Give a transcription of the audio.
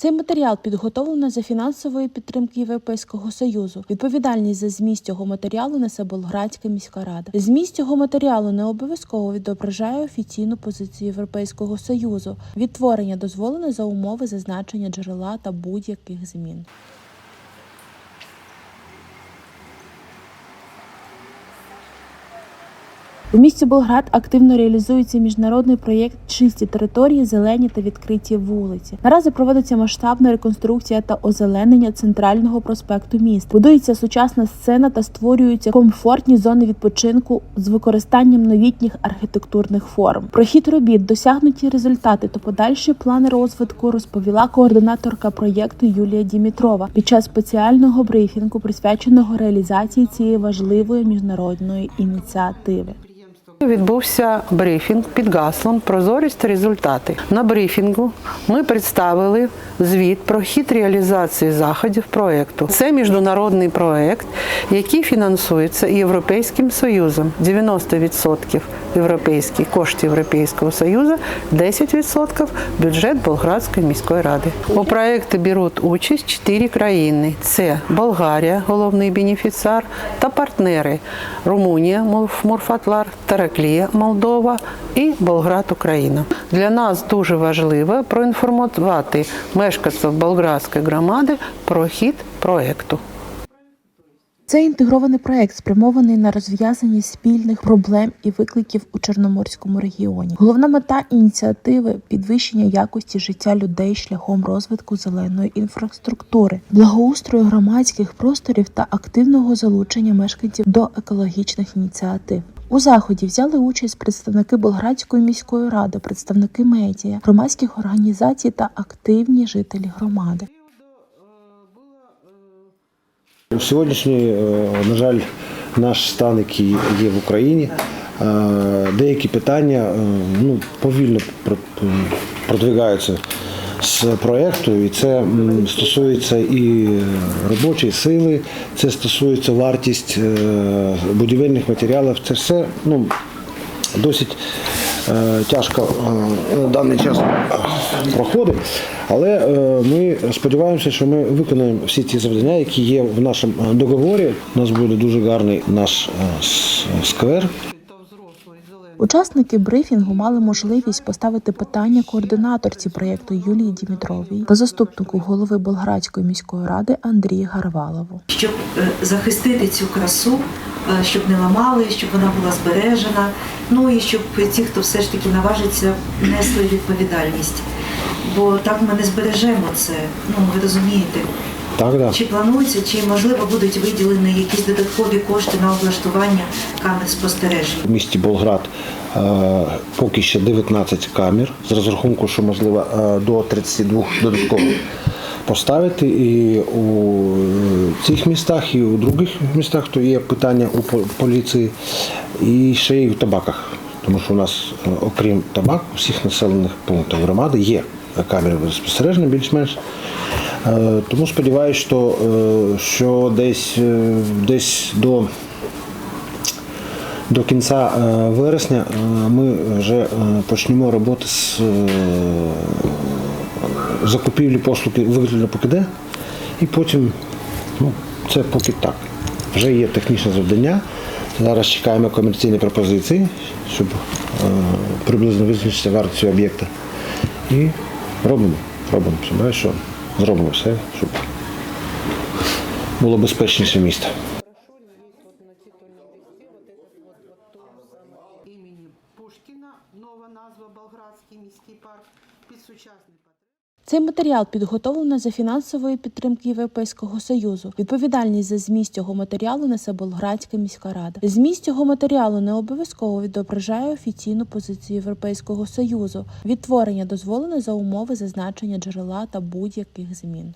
Цей матеріал підготовлено за фінансової підтримки Європейського союзу. Відповідальність за зміст цього матеріалу несе Болградська міська рада. Зміст цього матеріалу не обов'язково відображає офіційну позицію Європейського союзу. Відтворення дозволено за умови зазначення джерела та будь-яких змін. У місті Болград активно реалізується міжнародний проєкт Чисті території, зелені та відкриті вулиці. Наразі проводиться масштабна реконструкція та озеленення центрального проспекту міст. Будується сучасна сцена та створюються комфортні зони відпочинку з використанням новітніх архітектурних форм. Про хід робіт, досягнуті результати та подальші плани розвитку розповіла координаторка проєкту Юлія Дімітрова під час спеціального брифінгу, присвяченого реалізації цієї важливої міжнародної ініціативи. Відбувся брифінг під гаслом Прозорість та результати. На брифінгу ми представили звіт про хід реалізації заходів проекту. Це міжнародний проект, який фінансується Європейським Союзом. 90% європейські кошти Європейського Союзу, 10% бюджет Болградської міської ради. У проєкті беруть участь чотири країни: це Болгарія, головний бенефіціар, та партнери Румунія, Мурфатлар, Тараклія, Молдова і Болград, Україна. Для нас дуже важливо проінформувати мешканців Болградської громади про хід проєкту. Це інтегрований проект, спрямований на розв'язання спільних проблем і викликів у Чорноморському регіоні. Головна мета ініціативи підвищення якості життя людей шляхом розвитку зеленої інфраструктури, благоустрою громадських просторів та активного залучення мешканців до екологічних ініціатив. У заході взяли участь представники Болградської міської ради, представники медіа, громадських організацій та активні жителі громади. Сьогоднішній, е, на жаль, наш стан, який є в Україні, е, деякі питання е, ну, повільно продвигаються з проєкту, і це стосується і робочої сили, це стосується вартість е, будівельних матеріалів. Це все ну, досить е, тяжко е, на даний час проходить. Але ми сподіваємося, що ми виконаємо всі ті завдання, які є в нашому договорі. У нас буде дуже гарний наш сквер. Учасники брифінгу мали можливість поставити питання координаторці проєкту Юлії Дімітровій та заступнику голови Болградської міської ради Андрії Гарвалову. щоб е, захистити цю красу, е, щоб не ламали, щоб вона була збережена. Ну і щоб ті, хто все ж таки наважиться, несли відповідальність. Бо так ми не збережемо це. Ну ви розумієте. Так, да. Чи планується, чи можливо будуть виділені якісь додаткові кошти на облаштування камер спостережень? В місті Болград е, поки ще 19 камер з розрахунку, що можливо е, до 32 додатково поставити. І у цих містах, і у других містах то є питання у поліції, і ще й у табаках. Тому що у нас, е, окрім табак, у всіх населених пунктах громади є камери спостереження більш-менш. Е, Тому сподіваюся, що, е, що десь, е, десь до до кінця вересня ми вже почнемо роботи з закупівлі послуги вигляду ПКД, і потім ну, це поки так. Вже є технічне завдання. Зараз чекаємо комерційні пропозиції, щоб приблизно визначити вартість об'єкта. І робимо, робимо. Що зробимо все, щоб було безпечніше місто. Імені Пушкіна нова назва Болградський міський парк під сучасний Цей матеріал підготовлено за фінансової підтримки Європейського союзу. Відповідальність за зміст цього матеріалу несе Болградська міська рада. Зміст цього матеріалу не обов'язково відображає офіційну позицію Європейського союзу. Відтворення дозволено за умови зазначення джерела та будь-яких змін.